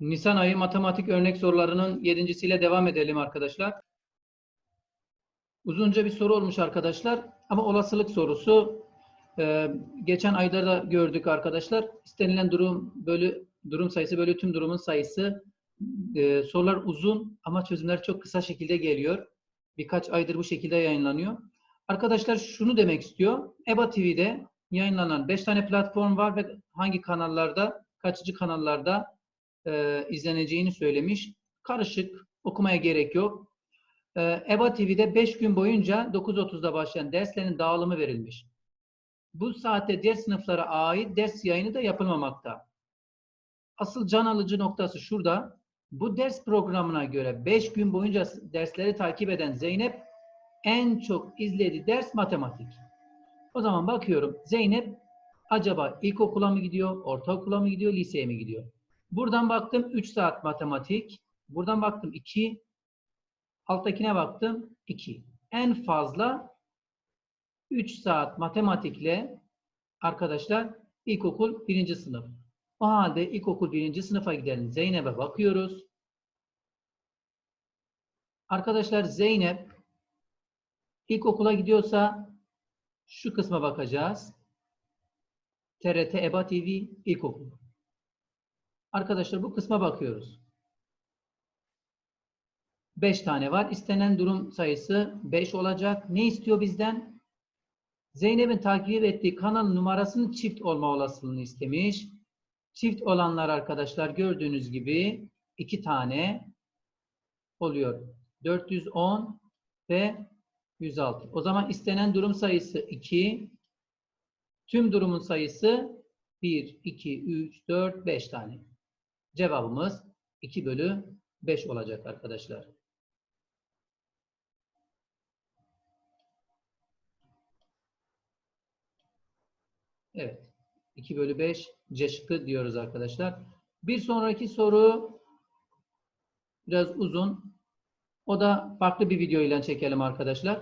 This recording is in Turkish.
Nisan ayı matematik örnek sorularının yedincisiyle devam edelim arkadaşlar. Uzunca bir soru olmuş arkadaşlar ama olasılık sorusu. Ee, geçen ayda da gördük arkadaşlar. İstenilen durum bölü durum sayısı bölü tüm durumun sayısı. Ee, sorular uzun ama çözümler çok kısa şekilde geliyor. Birkaç aydır bu şekilde yayınlanıyor. Arkadaşlar şunu demek istiyor. EBA TV'de yayınlanan 5 tane platform var ve hangi kanallarda, kaçıncı kanallarda e, izleneceğini söylemiş. Karışık, okumaya gerek yok. E, EBA TV'de 5 gün boyunca 9.30'da başlayan derslerin dağılımı verilmiş. Bu saatte diğer sınıflara ait ders yayını da yapılmamakta. Asıl can alıcı noktası şurada. Bu ders programına göre 5 gün boyunca dersleri takip eden Zeynep en çok izlediği ders matematik. O zaman bakıyorum Zeynep acaba ilkokula mı gidiyor, ortaokula mı gidiyor, liseye mi gidiyor? Buradan baktım 3 saat matematik. Buradan baktım 2. Alttakine baktım 2. En fazla 3 saat matematikle arkadaşlar ilkokul 1. sınıf. O halde ilkokul 1. sınıfa gidelim. Zeynep'e bakıyoruz. Arkadaşlar Zeynep ilkokula gidiyorsa şu kısma bakacağız. TRT EBA TV ilkokul. Arkadaşlar bu kısma bakıyoruz. 5 tane var. İstenen durum sayısı 5 olacak. Ne istiyor bizden? Zeynep'in takip ettiği kanal numarasının çift olma olasılığını istemiş. Çift olanlar arkadaşlar gördüğünüz gibi 2 tane oluyor. 410 ve 106. O zaman istenen durum sayısı 2. Tüm durumun sayısı 1, 2, 3, 4, 5 tane. Cevabımız 2 bölü 5 olacak arkadaşlar. Evet. 2 bölü 5 C şıkkı diyoruz arkadaşlar. Bir sonraki soru biraz uzun. O da farklı bir video ile çekelim arkadaşlar.